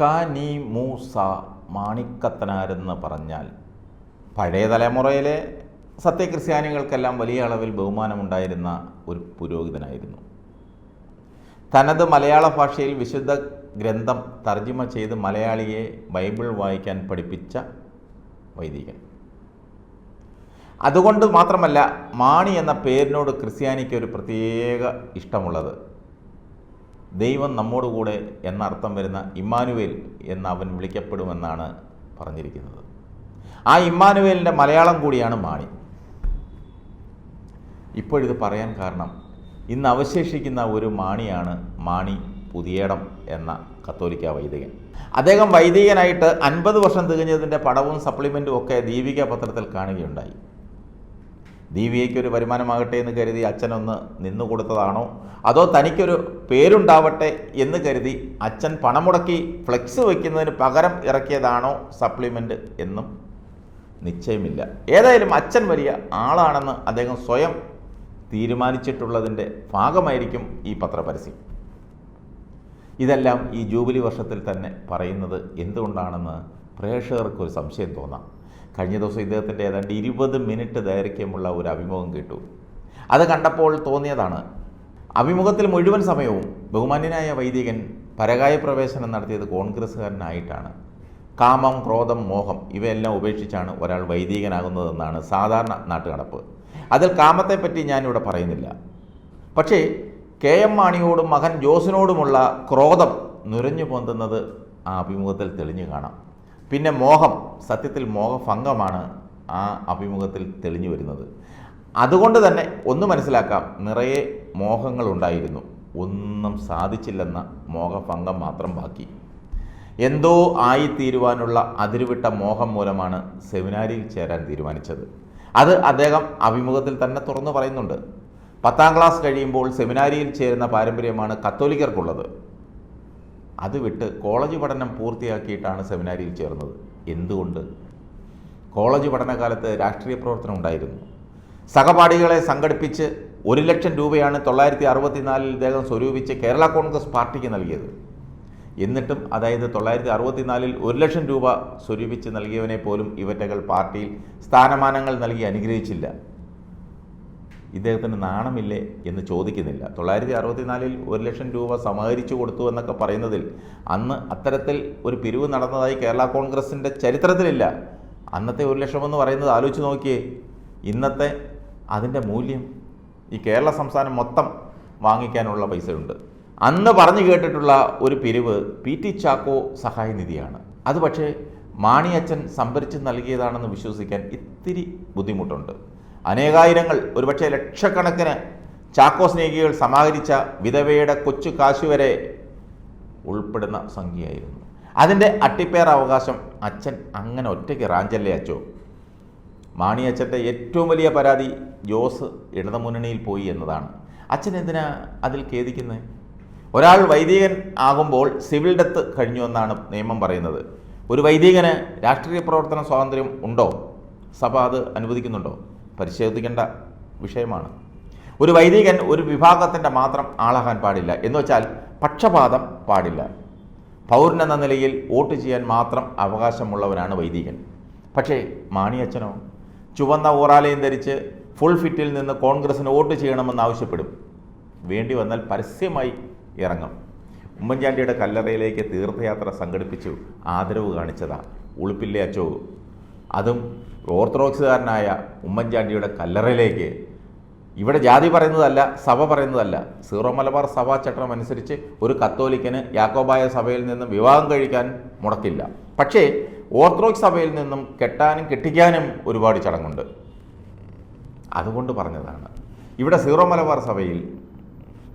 കാനി മൂസ മാണിക്കത്തനാരെന്ന് പറഞ്ഞാൽ പഴയ തലമുറയിലെ സത്യക്രിസ്ത്യാനികൾക്കെല്ലാം വലിയ അളവിൽ ബഹുമാനമുണ്ടായിരുന്ന ഒരു പുരോഹിതനായിരുന്നു. തനത് മലയാള ഭാഷയിൽ വിശുദ്ധ ഗ്രന്ഥം തർജിമ ചെയ്ത് മലയാളിയെ ബൈബിൾ വായിക്കാൻ പഠിപ്പിച്ച വൈദികൻ. അതുകൊണ്ട് മാത്രമല്ല മാണി എന്ന പേരിനോട് ക്രിസ്ത്യാനിക്ക് ഒരു പ്രത്യേക ഇഷ്ടമുള്ളത്. ദൈവം നമ്മോടുകൂടെ എന്നർത്ഥം വരുന്ന ഇമ്മാനുവേൽ എന്ന് അവൻ വിളിക്കപ്പെടുമെന്നാണ് പറഞ്ഞിരിക്കുന്നത്. ആ ഇമ്മാനുവേലിന്റെ മലയാളം കൂടിയാണ് മാണി. ഇപ്പോഴിത് പറയാൻ കാരണം ഇന്ന് അവശേഷിക്കുന്ന ഒരു മാണിയാണ് മാണി പുതിയേടം എന്ന കത്തോലിക്ക വൈദികൻ. അദ്ദേഹം വൈദികനായിട്ട് അൻപത് വർഷം തികഞ്ഞതിന്റെ പടവും സപ്ലിമെന്റും ഒക്കെ ദീപിക പത്രത്തിൽ കാണുകയുണ്ടായി. ദീപികയ്ക്ക് ഒരു വരുമാനമാകട്ടെ എന്ന് കരുതി അച്ഛനൊന്ന് നിന്നു കൊടുത്തതാണോ? അതോ തനിക്കൊരു പേരുണ്ടാവട്ടെ എന്ന് കരുതി അച്ഛൻ പണം മുടക്കി ഫ്ലെക്സ് വയ്ക്കുന്നതിന് പകരം ഇറക്കിയതാണോ സപ്ലിമെന്റ് എന്നും നിശ്ചയമില്ല. ഏതായാലും അച്ഛൻ വലിയ ആളാണെന്ന് അദ്ദേഹം സ്വയം തീരുമാനിച്ചിട്ടുള്ളതിന്റെ ഭാഗമായിരിക്കും ഈ പത്രപരസ്യം. ഇതെല്ലാം ഈ ജൂബിലി വർഷത്തിൽ തന്നെ പറയുന്നത് എന്തുകൊണ്ടാണെന്ന് പ്രേക്ഷകർക്കൊരു സംശയം തോന്നാം. കഴിഞ്ഞ ദിവസം ഇദ്ദേഹത്തിന്റെ ഏതാണ്ട് ഇരുപത് മിനിറ്റ് ദൈർഘ്യമുള്ള ഒരു അഭിമുഖം കേട്ടു. അത് കണ്ടപ്പോൾ തോന്നിയതാണ്. അഭിമുഖത്തിൽ മുഴുവൻ സമയവും ബഹുമാന്യനായ വൈദികൻ പരകായ പ്രവേശനം നടത്തിയത് കോൺഗ്രസ്സുകാരനായിട്ടാണ്. കാമം ക്രോധം മോഹം ഇവയെല്ലാം ഉപേക്ഷിച്ചാണ് ഒരാൾ വൈദികനാകുന്നതെന്നാണ് സാധാരണ നാട്ടുകടപ്പ് അതിൽ കാമത്തെപ്പറ്റി ഞാനിവിടെ പറയുന്നില്ല. പക്ഷേ കെ എം മാണിയോടും മകൻ ജോസിനോടുമുള്ള ക്രോധം നുരഞ്ഞു പൊന്തുന്നത് ആ അഭിമുഖത്തിൽ തെളിഞ്ഞു കാണാം. പിന്നെ മോഹം സത്യത്തിൽ മോഹഭംഗമാണ് ആ അഭിമുഖത്തിൽ തെളിഞ്ഞു വരുന്നത്. അതുകൊണ്ട് തന്നെ ഒന്ന് മനസ്സിലാക്കാം നിറയെ മോഹങ്ങൾ ഉണ്ടായിരുന്നു ഒന്നും സാധിച്ചില്ലെന്ന മോഹഭംഗം മാത്രം ബാക്കി. എന്തോ ആയിത്തീരുവാനുള്ള അതിരുവിട്ട മോഹം മൂലമാണ് സെമിനാരിയിൽ ചേരാൻ തീരുമാനിച്ചത്. അത് അദ്ദേഹം അഭിമുഖത്തിൽ തന്നെ തുറന്നു പറയുന്നുണ്ട്. പത്താം ക്ലാസ് കഴിയുമ്പോൾ സെമിനാരിയിൽ ചേരുന്ന പാരമ്പര്യമാണ് കത്തോലിക്കർക്കുള്ളത്. അത് വിട്ട് കോളേജ് പഠനം പൂർത്തിയാക്കിയിട്ടാണ് സെമിനാരിയിൽ ചേർന്നത്. എന്തുകൊണ്ട്? കോളേജ് പഠനകാലത്ത് രാഷ്ട്രീയ പ്രവർത്തനം ഉണ്ടായിരുന്നു. സഹപാഠികളെ സംഘടിപ്പിച്ച് ഒരു ലക്ഷം രൂപയാണ് തൊള്ളായിരത്തി അറുപത്തിനാലിൽ ഇദ്ദേഹം സ്വരൂപിച്ച് കേരള കോൺഗ്രസ് പാർട്ടിക്ക് നൽകിയത്. എന്നിട്ടും അതായത് തൊള്ളായിരത്തി അറുപത്തിനാലിൽ ഒരു ലക്ഷം രൂപ സ്വരൂപിച്ച് നൽകിയവനെ പോലും ഇവറ്റകൾ പാർട്ടിയിൽ സ്ഥാനമാനങ്ങൾ നൽകി അനുഗ്രഹിച്ചില്ല. ഇദ്ദേഹത്തിന് നാണമില്ലേ എന്ന് ചോദിക്കുന്നില്ല. തൊള്ളായിരത്തി അറുപത്തിനാലിൽ ഒരു ലക്ഷം രൂപ സമാഹരിച്ചു കൊടുത്തു എന്നൊക്കെ പറയുന്നതിൽ അന്ന് അത്തരത്തിൽ ഒരു പിരിവ് നടന്നതായി കേരള കോൺഗ്രസിന്റെ ചരിത്രത്തിലില്ല. അന്നത്തെ ഒരു ലക്ഷം എന്ന് പറയുന്നത് ആലോചിച്ച് നോക്കിയേ. ഇന്നത്തെ അതിന്റെ മൂല്യം ഈ കേരള സംസ്ഥാനം മൊത്തം വാങ്ങിക്കാനുള്ള പൈസയുണ്ട്. അന്ന് പറഞ്ഞു കേട്ടിട്ടുള്ള ഒരു പിരിവ് പി ടി ചാക്കോ സഹായ നിധിയാണ് അത് പക്ഷേ മാണിയച്ചൻ സംഭരിച്ച് നൽകിയതാണെന്ന് വിശ്വസിക്കാൻ ഇത്തിരി ബുദ്ധിമുട്ടുണ്ട്. അനേകായിരങ്ങൾ ഒരുപക്ഷെ ലക്ഷക്കണക്കിന് ചാക്കോ സ്നേഹികൾ സമാഹരിച്ച വിധവയുടെ കൊച്ചു കാശ് വരെ ഉൾപ്പെടുന്ന സംഖ്യയായിരുന്നു. അതിന്റെ അട്ടിപ്പേർ അവകാശം അച്ഛൻ അങ്ങനെ ഒറ്റയ്ക്ക് റാഞ്ചല്ലേ അച്ചോ? മാണി മാണിയച്ഛന്റെ ഏറ്റവും വലിയ പരാതി ജോസ് ഇടതുമുന്നണിയിൽ പോയി എന്നതാണ്. അച്ഛൻ എന്തിനാ അതിൽ ഖേദിക്കുന്നത് ഒരാൾ വൈദികൻ ആകുമ്പോൾ സിവിൽ ഡെത്ത് കഴിഞ്ഞു എന്നാണ് നിയമം പറയുന്നത്. ഒരു വൈദികന് രാഷ്ട്രീയ പ്രവർത്തന സ്വാതന്ത്ര്യം ഉണ്ടോ? സഭ അത് അനുവദിക്കുന്നുണ്ടോ? പരിശോധിക്കേണ്ട വിഷയമാണ്. ഒരു വൈദികൻ ഒരു വിഭാഗത്തിന്റെ മാത്രം ആളാകാൻ പാടില്ല. എന്ന് വെച്ചാൽ പക്ഷപാതം പാടില്ല. പൗരൻ എന്ന നിലയിൽ വോട്ട് ചെയ്യാൻ മാത്രം അവകാശമുള്ളവനാണ് വൈദികൻ. പക്ഷേ മാണിയച്ഛനോ? ചുവന്ന ഊറാലയം ധരിച്ച് ഫുൾ ഫിറ്റിൽ നിന്ന് കോൺഗ്രസ്സിന് വോട്ട് ചെയ്യണമെന്ന് ആവശ്യപ്പെടും. വേണ്ടി വന്നാൽ പരസ്യമായി ഇറങ്ങും. ഉമ്മൻചാണ്ടിയുടെ കല്ലറയിലേക്ക് തീർത്ഥയാത്ര സംഘടിപ്പിച്ചു ആദരവ് കാണിച്ചതാണ് ഉളുപ്പില്ലേ അച്ചോ? അതും ഓർത്തഡോക്സുകാരനായ ഉമ്മൻചാണ്ടിയുടെ കല്ലറയിലേക്ക്. ഇവിടെ ജാതി പറയുന്നതല്ല സഭ പറയുന്നതല്ല. സീറോ മലബാർ സഭാ ചട്ടം അനുസരിച്ച് ഒരു കത്തോലിക്കന് യാക്കോബായ സഭയിൽ നിന്നും വിവാഹം കഴിക്കാൻ മുടക്കില്ല. പക്ഷേ ഓർത്തഡോക്സ് സഭയിൽ നിന്നും കെട്ടാനും കെട്ടിക്കാനും ഒരുപാട് ചടങ്ങുണ്ട്. അതുകൊണ്ട് പറഞ്ഞതാണ്. ഇവിടെ സീറോ മലബാർ സഭയിൽ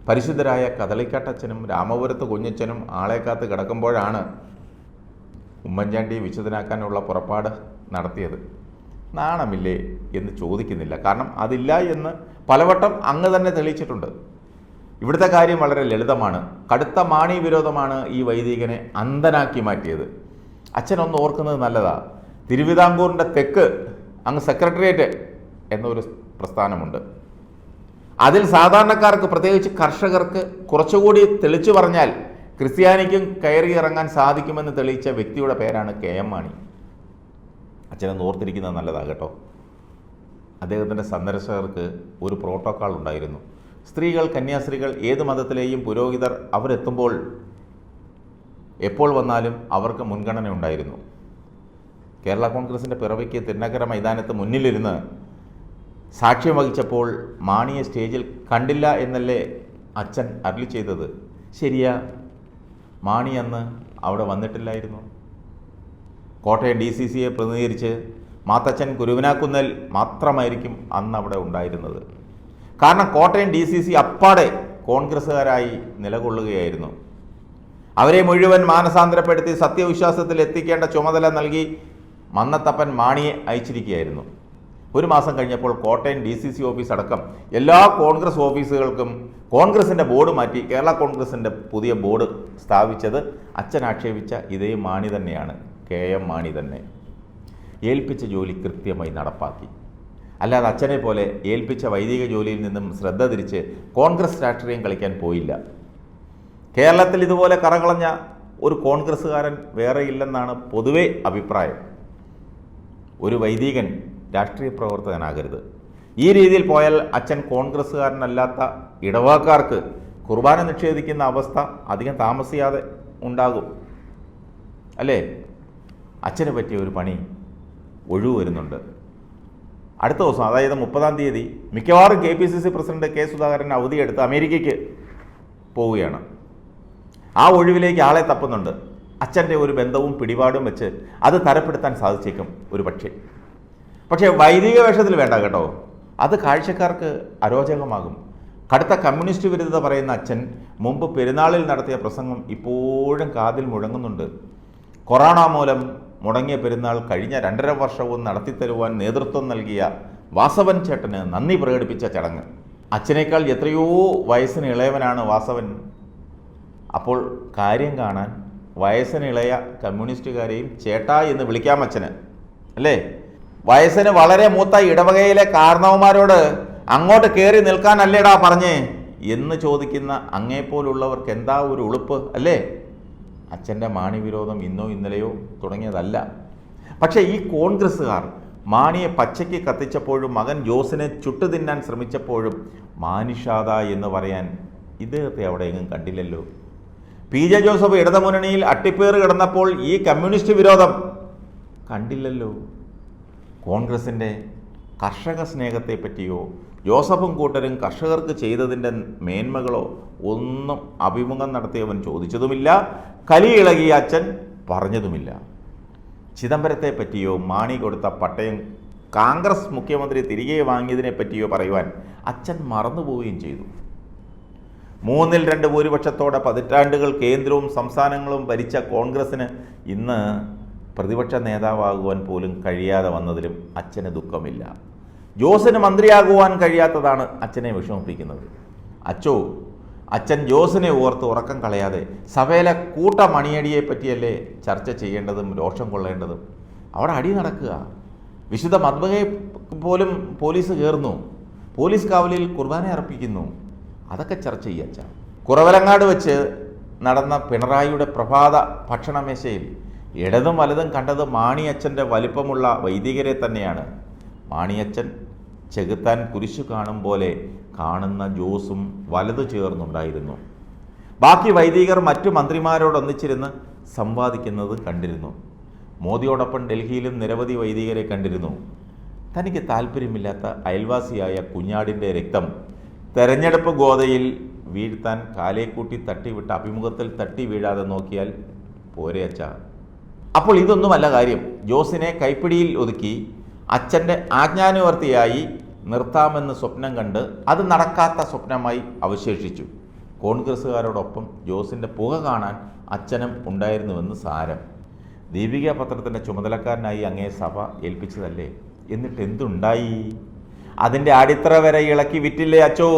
പരിശുദ്ധരായ കദളിക്കാട്ടച്ഛനും രാമപുരത്ത് കുഞ്ഞച്ചനും ആളെക്കാത്ത് കിടക്കുമ്പോഴാണ് ഉമ്മൻചാണ്ടി വിശുദ്ധനാക്കാനുള്ള പുറപ്പാട് നടത്തിയത്. നാണമില്ലേ എന്ന് ചോദിക്കുന്നില്ല. കാരണം അതില്ല എന്ന് പലവട്ടം അങ്ങ് തന്നെ തെളിയിച്ചിട്ടുണ്ട്. ഇവിടുത്തെ കാര്യം വളരെ ലളിതമാണ്. കടുത്ത മാണി വിരോധമാണ് ഈ വൈദികനെ അന്ധനാക്കി മാറ്റിയത്. അച്ഛനൊന്ന് ഓർക്കുന്നത് നല്ലതാ. തിരുവിതാംകൂറിന്റെ തെക്ക് അങ്ങ് സെക്രട്ടേറിയറ്റ് എന്നൊരു പ്രസ്ഥാനമുണ്ട്. അതിൽ സാധാരണക്കാർക്ക് പ്രത്യേകിച്ച് കർഷകർക്ക് കുറച്ചുകൂടി തെളിച്ചു പറഞ്ഞാൽ ക്രിസ്ത്യാനിക്കും കയറി ഇറങ്ങാൻ സാധിക്കുമെന്ന് തെളിയിച്ച വ്യക്തിയുടെ പേരാണ് കെ എം മാണി. അച്ഛനെ ഓർത്തിരിക്കുന്നത് നല്ലതാണ് കേട്ടോ. അദ്ദേഹത്തിന്റെ സന്ദർശകർക്ക് ഒരു പ്രോട്ടോക്കോൾ ഉണ്ടായിരുന്നു. സ്ത്രീകൾ കന്യാസ്ത്രീകൾ ഏത് മതത്തിലെയും പുരോഹിതർ അവരെത്തുമ്പോൾ എപ്പോൾ വന്നാലും അവർക്ക് മുൻഗണന ഉണ്ടായിരുന്നു. കേരള കോൺഗ്രസിന്റെ പിറവിക്ക് തിരുനക്കര മൈതാനത്ത് മുന്നിലിരുന്ന് സാക്ഷ്യം വഹിച്ചപ്പോൾ മാണിയെ സ്റ്റേജിൽ കണ്ടില്ല എന്നല്ലേ അച്ഛൻ അരളി ചെയ്തത്? ശരിയാ മാണി അന്ന് അവിടെ വന്നിട്ടില്ലായിരുന്നു? കോട്ടയം ഡി സി സിയെ പ്രതിനിധീകരിച്ച് മാത്തച്ഛൻ കുരുവിനാക്കുന്നൽ മാത്രമായിരിക്കും അന്ന് അവിടെ ഉണ്ടായിരുന്നത്. കാരണം കോട്ടയം ഡി സി സി അപ്പാടെ കോൺഗ്രസ്സുകാരായി നിലകൊള്ളുകയായിരുന്നു. അവരെ മുഴുവൻ മാനസാന്തരപ്പെടുത്തി സത്യവിശ്വാസത്തിൽ എത്തിക്കേണ്ട ചുമതല നൽകി മന്നത്തപ്പൻ മാണിയെ അയച്ചിരിക്കുകയായിരുന്നു. ഒരു മാസം കഴിഞ്ഞപ്പോൾ Kottayam D C C office അടക്കം എല്ലാ കോൺഗ്രസ് ഓഫീസുകൾക്കും കോൺഗ്രസിന്റെ ബോർഡ് മാറ്റി കേരള കോൺഗ്രസിന്റെ പുതിയ ബോർഡ് സ്ഥാപിച്ചത് അച്ഛൻ ആക്ഷേപിച്ച ഇതേ മാണി തന്നെയാണ്. കെ എം മാണി തന്നെ ഏൽപ്പിച്ച ജോലി കൃത്യമായി നടപ്പാക്കി. അല്ലാതെ അച്ഛനെ പോലെ ഏൽപ്പിച്ച വൈദിക ജോലിയിൽ നിന്നും ശ്രദ്ധ തിരിച്ച് കോൺഗ്രസ് രാഷ്ട്രീയം കളിക്കാൻ പോയില്ല. കേരളത്തിൽ ഇതുപോലെ കറകളഞ്ഞ ഒരു കോൺഗ്രസ്സുകാരൻ വേറെ ഇല്ലെന്നാണ് പൊതുവെ അഭിപ്രായം. ഒരു വൈദികൻ രാഷ്ട്രീയ പ്രവർത്തകനാകരുത്. ഈ രീതിയിൽ പോയാൽ അച്ഛൻ കോൺഗ്രസ്സുകാരനല്ലാത്ത ഇടവക്കാർക്ക് കുർബാന നിഷേധിക്കുന്ന അവസ്ഥ അധികം താമസിയാതെ ഉണ്ടാകും. അല്ലേ? അച്ഛന് പറ്റിയ ഒരു പണി ഒഴിവ് വരുന്നുണ്ട്. അടുത്ത ദിവസം അതായത് മുപ്പതാം തീയതി മിക്കവാറും K P C C president K Sudhakaran അവധിയെടുത്ത് അമേരിക്കയ്ക്ക് പോവുകയാണ്. ആ ഒഴിവിലേക്ക് ആളെ തപ്പുന്നുണ്ട്. അച്ഛന്റെ ഒരു ബന്ധവും പിടിപാടും വെച്ച് അത് തരപ്പെടുത്താൻ സാധിച്ചേക്കും ഒരു പക്ഷേ. പക്ഷേ വൈദിക വേഷത്തിൽ വേണ്ട കേട്ടോ. അത് കാഴ്ചക്കാർക്ക് അരോചകമാകും. കടുത്ത കമ്മ്യൂണിസ്റ്റ് വിരുദ്ധത പറയുന്ന അച്ഛൻ മുമ്പ് പെരുന്നാളിൽ നടത്തിയ പ്രസംഗം ഇപ്പോഴും കാതിൽ മുഴങ്ങുന്നുണ്ട്. കൊറോണ മൂലം മുടങ്ങിയ പെരുന്നാൾ കഴിഞ്ഞ രണ്ടര വർഷവും നടത്തിത്തരുവാൻ നേതൃത്വം നൽകിയ വാസവൻ ചേട്ടന് നന്ദി പ്രകടിപ്പിച്ച ചടങ്ങ്. അച്ഛനേക്കാൾ എത്രയോ വയസ്സിന് ഇളയവനാണ് വാസവൻ. അപ്പോൾ കാര്യം കാണാൻ വയസ്സിന് ഇളയ കമ്മ്യൂണിസ്റ്റുകാരെയും ചേട്ടാ എന്ന് വിളിക്കാം അച്ഛന്. അല്ലേ? വയസ്സിന് വളരെ മൂത്ത ഇടവകയിലെ കാരണവന്മാരോട് അങ്ങോട്ട് കയറി നിൽക്കാനല്ലേടാ പറഞ്ഞേ എന്ന് ചോദിക്കുന്ന അങ്ങേപ്പോലുള്ളവർക്ക് എന്താ ഒരു ഉളുപ്പ് അല്ലേ? അച്ഛന്റെ മാണി വിരോധം ഇന്നോ ഇന്നലെയോ തുടങ്ങിയതല്ല. പക്ഷേ ഈ കോൺഗ്രസ്സുകാർ മാണിയെ പച്ചയ്ക്ക് കത്തിച്ചപ്പോഴും മകൻ ജോസിനെ ചുട്ടു തിന്നാൻ ശ്രമിച്ചപ്പോഴും മാനിഷാദ എന്ന് പറയാൻ ഇദ്ദേഹത്തെ അവിടെ എങ്ങും കണ്ടില്ലല്ലോ. പി ജെ ജോസഫ് ഇടതുമുന്നണിയിൽ അട്ടിപ്പേറ് കിടന്നപ്പോൾ ഈ കമ്മ്യൂണിസ്റ്റ് വിരോധം കണ്ടില്ലല്ലോ. കോൺഗ്രസിന്റെ കർഷക സ്നേഹത്തെ പറ്റിയോ ജോസഫും കൂട്ടരും കർഷകർക്ക് ചെയ്തതിന്റെ മേന്മകളോ ഒന്നും അഭിമുഖം നടത്തിയവൻ ചോദിച്ചതുമില്ല. കലി ഇളകിയ അച്ഛൻ പറഞ്ഞതുമില്ല. ചിദംബരത്തെ പറ്റിയോ മാണി കൊടുത്ത പട്ടയം കോൺഗ്രസ് മുഖ്യമന്ത്രി തിരികെ വാങ്ങിയതിനെ പറ്റിയോ പറയുവാൻ അച്ഛൻ മറന്നുപോവുകയും ചെയ്തു. മൂന്നിൽ രണ്ട് ഭൂരിപക്ഷത്തോടെ പതിറ്റാണ്ടുകൾ കേന്ദ്രവും സംസ്ഥാനങ്ങളും ഭരിച്ച കോൺഗ്രസ്സിന് ഇന്ന് പ്രതിപക്ഷ നേതാവാകുവാൻ പോലും കഴിയാതെ വന്നതിലും അച്ഛന് ദുഃഖമില്ല. ജോസിന് മന്ത്രിയാകുവാൻ കഴിയാത്തതാണ് അച്ഛനെ വിഷമിപ്പിക്കുന്നത്. അച്ചോ അച്ഛൻ ജോസിനെ ഓർത്ത് ഉറക്കം കളയാതെ സഭയിലെ കൂട്ട മണിയടിയെ പറ്റിയല്ലേ ചർച്ച ചെയ്യേണ്ടതും രോഷം കൊള്ളേണ്ടതും. അവിടെ അടി നടക്കുക. വിശുദ്ധ മദ്ബകയെ പോലും പോലീസ് കയറുന്നു പോലീസ് കാവലിൽ കുർബാന അർപ്പിക്കുന്നു. അതൊക്കെ ചർച്ച ചെയ്യുക അച്ഛ. കുറവലങ്ങാട് വെച്ച് നടന്ന പിണറായിയുടെ പ്രഭാത ഭക്ഷണമേശയിൽ ഇടതും വലതും കണ്ടത് മാണി അച്ഛന്റെ വലിപ്പമുള്ള വൈദികരെ തന്നെയാണ്. മാണിയച്ഛൻ ചെകുത്താൻ കുരിശു കാണും പോലെ കാണുന്ന ജോസും വലതു ചേർന്നുണ്ടായിരുന്നു. ബാക്കി വൈദികർ മറ്റു മന്ത്രിമാരോടൊന്നിച്ചിരുന്ന് സംവാദിക്കുന്നത് കണ്ടിരുന്നു. മോദിയോടൊപ്പം ഡൽഹിയിലും നിരവധി വൈദികരെ കണ്ടിരുന്നു. തനിക്ക് താല്പര്യമില്ലാത്ത അയൽവാസിയായ കുഞ്ഞാടിന്റെ രക്തം തെരഞ്ഞെടുപ്പ് ഗോതയിൽ വീഴ്ത്താൻ കാലേക്കൂട്ടി തട്ടിവിട്ട അഭിമുഖത്തിൽ തട്ടി വീഴാതെ നോക്കിയാൽ പോരെ അച്ഛ. അപ്പോൾ ഇതൊന്നുമല്ല കാര്യം. ജോസിനെ കൈപ്പിടിയിൽ ഒതുക്കി അച്ഛന്റെ ആജ്ഞാനുവർത്തിയായി നിർത്താമെന്ന് സ്വപ്നം കണ്ട് അത് നടക്കാത്ത സ്വപ്നമായി അവശേഷിച്ചു. കോൺഗ്രസ്സുകാരോടൊപ്പം ജോസിന്റെ പുക കാണാൻ അച്ഛനും ഉണ്ടായിരുന്നുവെന്ന് സാരം. ദീപിക പത്രത്തിന്റെ ചുമതലക്കാരനായി അങ്ങേ സഭ ഏൽപ്പിച്ചതല്ലേ? എന്നിട്ട് എന്തുണ്ടായി? അതിന്റെ അടിത്തറ വരെ ഇളക്കി വിറ്റില്ലേ അച്ചോ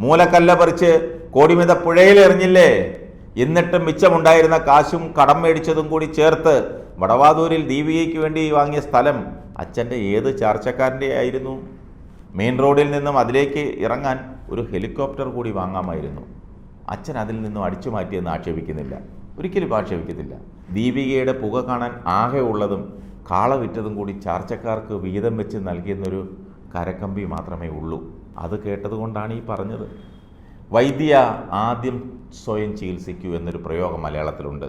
മൂലക്കല്ല പറിച്ച് കോടിമിത പുഴയിൽ എറിഞ്ഞില്ലേ? എന്നിട്ട് മിച്ചമുണ്ടായിരുന്ന കാശും കടം മേടിച്ചതും കൂടി ചേർത്ത് വടവാതൂരിൽ ദീപികയ്ക്ക് വേണ്ടി വാങ്ങിയ സ്ഥലം അച്ഛന്റെ ഏത് ചാർച്ചക്കാരന്റെ ആയിരുന്നു? മെയിൻ റോഡിൽ നിന്നും അതിലേക്ക് ഇറങ്ങാൻ ഒരു ഹെലികോപ്റ്റർ കൂടി വാങ്ങാമായിരുന്നു. അച്ഛൻ അതിൽ നിന്നും അടിച്ചു മാറ്റിയെന്ന് ആക്ഷേപിക്കുന്നില്ല. ഒരിക്കലും ആക്ഷേപിക്കത്തില്ല. ദീപികയുടെ പുക കാണാൻ ആകെ ഉള്ളതും കാള വിറ്റതും കൂടി ചാർച്ചക്കാർക്ക് വീതം വെച്ച് നൽകിയെന്നൊരു കരക്കമ്പി മാത്രമേ ഉള്ളൂ. അത് കേട്ടതുകൊണ്ടാണ് ഈ പറഞ്ഞത്. വൈദ്യ ആദ്യം സ്വയം ചികിത്സിക്കൂ എന്നൊരു പ്രയോഗം മലയാളത്തിലുണ്ട്.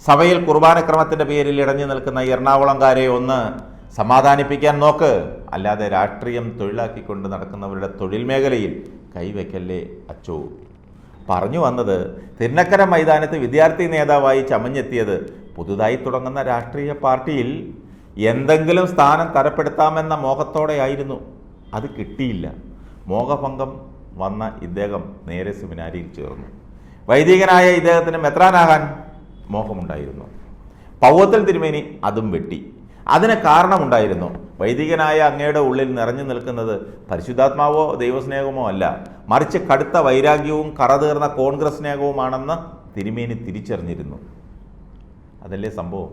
സഭയിൽ കുർബാനക്രമത്തിന്റെ പേരിൽ ഇടഞ്ഞു നിൽക്കുന്ന എറണാകുളംകാരെ ഒന്ന് സമാധാനിപ്പിക്കാൻ നോക്ക്. അല്ലാതെ രാഷ്ട്രീയം തൊഴിലാക്കിക്കൊണ്ട് നടക്കുന്നവരുടെ തൊഴിൽ മേഖലയിൽ കൈവയ്ക്കല്ലേ അച്ചോ. പറഞ്ഞു വന്നത് തിരുനക്കര മൈതാനത്ത് വിദ്യാർത്ഥി നേതാവായി ചമഞ്ഞെത്തിയത് പുതുതായി തുടങ്ങുന്ന രാഷ്ട്രീയ പാർട്ടിയിൽ എന്തെങ്കിലും സ്ഥാനം തരപ്പെടുത്താമെന്ന മോഹത്തോടെയായിരുന്നു. അത് കിട്ടിയില്ല. മോഹഭംഗം വന്ന ഇദ്ദേഹം നേരെ സെമിനാരിയിൽ ചേർന്നു. വൈദികനായ ഇദ്ദേഹത്തിന് മെത്രാനാകാൻ മോഹമുണ്ടായിരുന്നു. പൗവത്തൽ തിരുമേനി അതും വെട്ടി. അതിന് കാരണമുണ്ടായിരുന്നു. വൈദികനായ അങ്ങയുടെ ഉള്ളിൽ നിറഞ്ഞു നിൽക്കുന്നത് പരിശുദ്ധാത്മാവോ ദൈവസ്നേഹമോ അല്ല. മറിച്ച് കടുത്ത വൈരാഗ്യവും കറതീർന്ന കോൺഗ്രസ് സ്നേഹവുമാണെന്ന് തിരുമേനി തിരിച്ചറിഞ്ഞിരുന്നു. അതല്ലേ സംഭവം?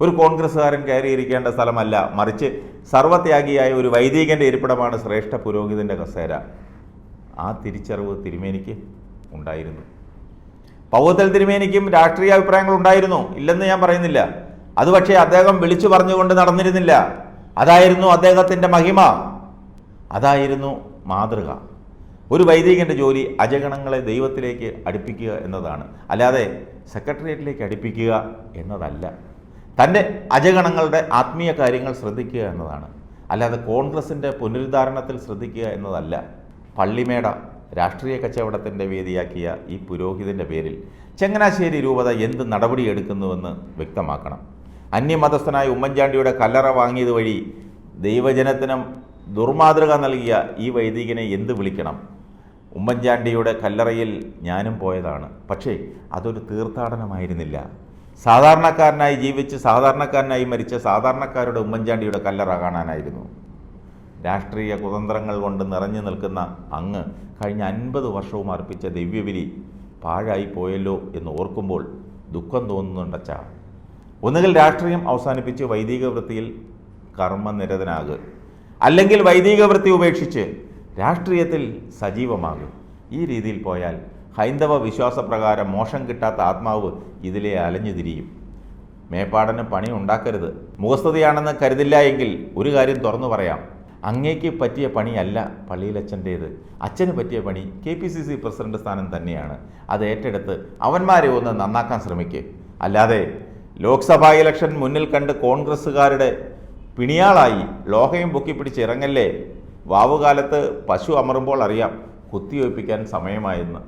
ഒരു കോൺഗ്രസ്സുകാരൻ കയറിയിരിക്കേണ്ട സ്ഥലമല്ല. മറിച്ച് സർവത്യാഗിയായ ഒരു വൈദികന്റെ ഇരിപ്പിടമാണ് ശ്രേഷ്ഠ പുരോഹിതന്റെ കസേര. ആ തിരിച്ചറിവ് തിരുമേനിക്ക് ഉണ്ടായിരുന്നു. പൗവത്തൽ തിരുമേനിക്കും രാഷ്ട്രീയ അഭിപ്രായങ്ങൾ ഉണ്ടായിരുന്നു. ഇല്ലെന്ന് ഞാൻ പറയുന്നില്ല. അത് പക്ഷേ അദ്ദേഹം വിളിച്ചു പറഞ്ഞുകൊണ്ട് നടന്നിരുന്നില്ല. അതായിരുന്നു അദ്ദേഹത്തിന്റെ മഹിമ. അതായിരുന്നു മാതൃക. ഒരു വൈദികന്റെ ജോലി അജഗണങ്ങളെ ദൈവത്തിലേക്ക് അടുപ്പിക്കുക എന്നതാണ്. അല്ലാതെ സെക്രട്ടേറിയറ്റിലേക്ക് അടുപ്പിക്കുക എന്നതല്ല. തന്റെ അജഗണങ്ങളുടെ ആത്മീയ കാര്യങ്ങൾ ശ്രദ്ധിക്കുക എന്നതാണ്. അല്ലാതെ കോൺഗ്രസിന്റെ പുനരുദ്ധാരണത്തിൽ ശ്രദ്ധിക്കുക എന്നതല്ല. പള്ളിമേട രാഷ്ട്രീയ കച്ചവടത്തിന്റെ വേദിയാക്കിയ ഈ പുരോഹിതന്റെ പേരിൽ ചങ്ങനാശ്ശേരി രൂപത എന്ത് നടപടിയെടുക്കുന്നുവെന്ന് വ്യക്തമാക്കണം. അന്യമതസ്ഥനായ ഉമ്മൻചാണ്ടിയുടെ കല്ലറ വാങ്ങിയത് വഴി ദൈവജനത്തിനും ദുർമാതൃക നൽകിയ ഈ വൈദികനെ എന്ത് വിളിക്കണം? ഉമ്മൻചാണ്ടിയുടെ കല്ലറയിൽ ഞാനും പോയതാണ്. പക്ഷേ അതൊരു തീർത്ഥാടനമായിരുന്നില്ല. സാധാരണക്കാരനായി ജീവിച്ച് സാധാരണക്കാരനായി മരിച്ച സാധാരണക്കാരുടെ ഉമ്മൻചാണ്ടിയുടെ കല്ലറ കാണാനായിരുന്നു. രാഷ്ട്രീയ കുതന്ത്രങ്ങൾ കൊണ്ട് നിറഞ്ഞു നിൽക്കുന്ന അങ്ങ് കഴിഞ്ഞ അൻപത് വർഷവും അർപ്പിച്ച ദിവ്യബലി പാഴായി പോയല്ലോ എന്ന് ഓർക്കുമ്പോൾ ദുഃഖം തോന്നുന്നുണ്ടച്ച. ഒന്നുകിൽ രാഷ്ട്രീയം അവസാനിപ്പിച്ച് വൈദിക വൃത്തിയിൽ കർമ്മനിരതനാകുക അല്ലെങ്കിൽ വൈദിക വൃത്തി ഉപേക്ഷിച്ച് രാഷ്ട്രീയത്തിൽ സജീവമാകും. ഈ രീതിയിൽ പോയാൽ ഹൈന്ദവ വിശ്വാസപ്രകാരം മോശം കിട്ടാത്ത ആത്മാവ് ഇതിലെ അലഞ്ഞു തിരിയും. മേപ്പാടന് പണി ഉണ്ടാക്കരുത്. മുഖസ്തുതിയാണെന്ന് കരുതില്ല എങ്കിൽ ഒരു കാര്യം തുറന്നു പറയാം. അങ്ങേക്ക് പറ്റിയ പണിയല്ല പള്ളിയിലച്ഛന്റേത് അച്ഛന് പറ്റിയ പണി K P C C president സ്ഥാനം തന്നെയാണ്. അത് ഏറ്റെടുത്ത് അവന്മാരെ ഒന്ന് നന്നാക്കാൻ ശ്രമിക്കുക അല്ലാതെ ലോക്സഭാ ഇലക്ഷൻ മുന്നിൽ കണ്ട് കോൺഗ്രസ്സുകാരുടെ പിണിയാളായി ലോഹയും പൊക്കിപ്പിടിച്ച് ഇറങ്ങല്ലേ? വാവുകാലത്ത് പശു അമറുമ്പോൾ അറിയാം കുത്തിവയ്പ്പിക്കാൻ സമയമായെന്ന്.